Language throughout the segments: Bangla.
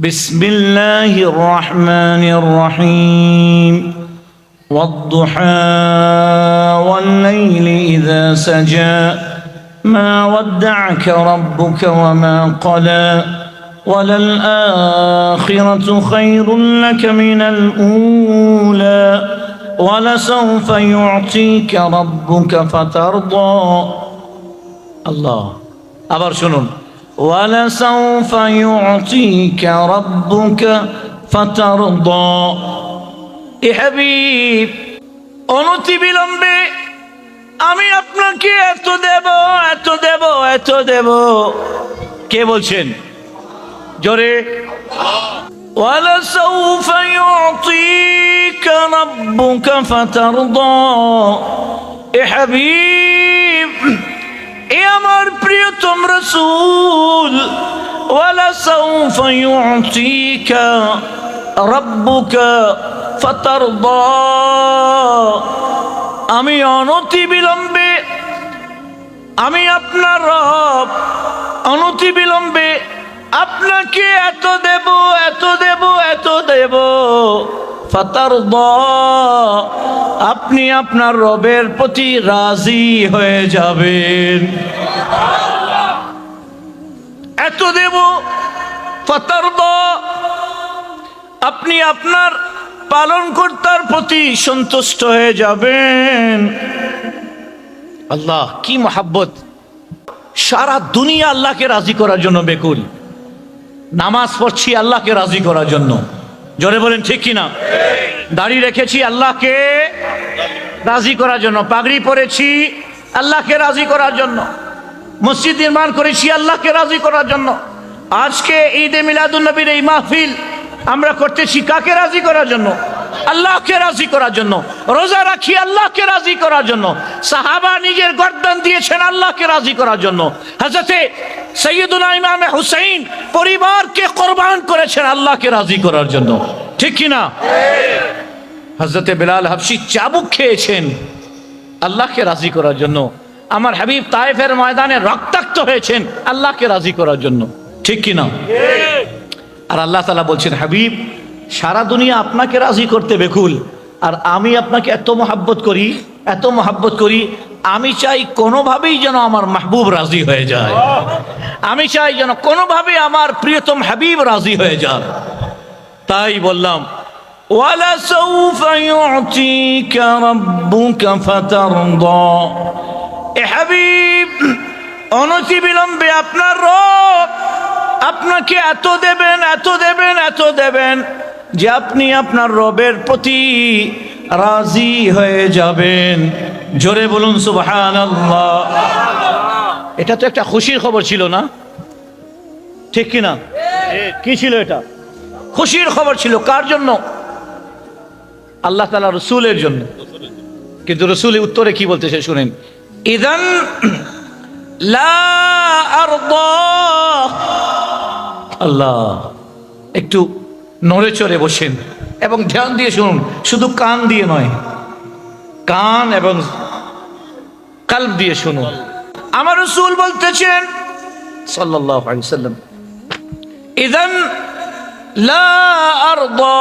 بسم الله الرحمن الرحيم والضحى والليل إذا سجى ما ودعك ربك وما قلى وللآخرة خير لك من الأولى ولسوف يعطيك ربك فترضى الله أبر شنون ولسوف يعطيك ربك فترضى এ হাবিব অনতি বিলম্বে আমি আপনাকে এত দেব এত দেব এত দেব কে বলছেন জোরে ولسوف يعطيك ربك فترضى এ হাবিব এ আমার প্রিয়তম রসুল ولسوف يعطيك ربك فترضى আমি অনতি বিলম্বে আমি আপনার রব অনতি বিলম্বে আপনাকে এত দেব এত দেব এত দেব ফাতার আপনি আপনার রবের প্রতি রাজি হয়ে যাবেন। এত দেব আপনি আপনার পালনকর্তার প্রতি সন্তুষ্ট হয়ে যাবেন। আল্লাহ, কি মহাব্বত। সারা দুনিয়া আল্লাহকে রাজি করার জন্য বেকুল। নামাজ পড়ছি আল্লাহকে রাজি করার জন্য। জোরে বলেন, ঠিক কিনা? দাড়ি রেখেছি আল্লাহকে রাজি করার জন্য, পাগড়ি পরেছি আল্লাহকে রাজি করার জন্য, মসজিদ নির্মাণ করেছি আল্লাহকে রাজি করার জন্য। আজকে ঈদে মিলাদুল নবীর এই মাহফিল আমরা করতেছি কাকে রাজি করার জন্য? আল্লাহকে রাজি করার জন্য, রোজা রাখি আল্লাহকে রাজি করার জন্য, সাহাবা নিজের গর্দান দিয়েছেন আল্লাহকে রাজি করার জন্য। হাজরতে সৈয়দুল ইমামে হুসাইন পরিবারকে কোরবান করেছেন আল্লাহকে রাজি করার জন্য। ঠিক কিনা হজরতে বেলাল হাফসি চাবুক খেয়েছেন। আল্লাহকে রাজি করার জন্য। আমার হাবিব তায়েফের ময়দানে রক্তাক্ত হয়েছেন আল্লাহকে রাজি করার জন্য। ঠিক কিনা আর আল্লাহ তালা বলছেন, হাবিব, সারা দুনিয়া আপনাকে রাজি করতে বেকুল। আর আমি আপনাকে এত মহাব্বত করি, এত মহাব্বত করি, আমি চাই কোনোভাবেই যেন আমার মাহবুব রাজি হয়ে যায়। আমি চাই যেন কোনোভাবে আমার প্রিয়তম হাবিব রাজি হয়ে যান। তাই বললাম ولسوف يعطيك ربك فترضى এ হাবিব অনতি বিলম্বে আপনার রব আপনাকে এত দেবেন এত দেবেন এত দেবেন যে আপনি আপনার রবের প্রতি রাজি হয়ে যাবেন জোরে বলুন সুবহান এটা তো একটা খুশির খবর ছিল না ঠিক কিনা কি ছিল এটা খুশির খবর ছিল কার জন্য আল্লাহ তালা রসুলের জন্য। কিন্তু রসুল উত্তরে কি বলতেছে শুনেন? ইদান আল্লাহ, একটু নড়ে চড়ে বসেন এবং ধ্যান দিয়ে শুনুন। শুধু কান দিয়ে নয়, কান এবং কাল্ব দিয়ে শুনুন। আমার রসুল বলতেছেন সাল্লাম ইদান লা আরদা।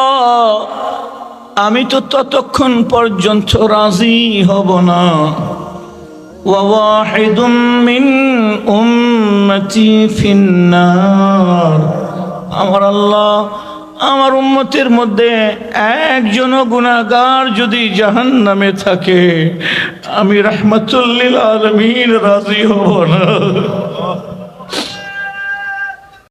আমি তো ততক্ষণ পর্যন্ত রাজি হব না وواحد من أمتي في النار আমার আল্লাহ আমার উম্মতের মধ্যে একজন গুণাগার যদি জাহান নামে থাকে আমি রহমতুল্লিল আলমিন রাজি হব না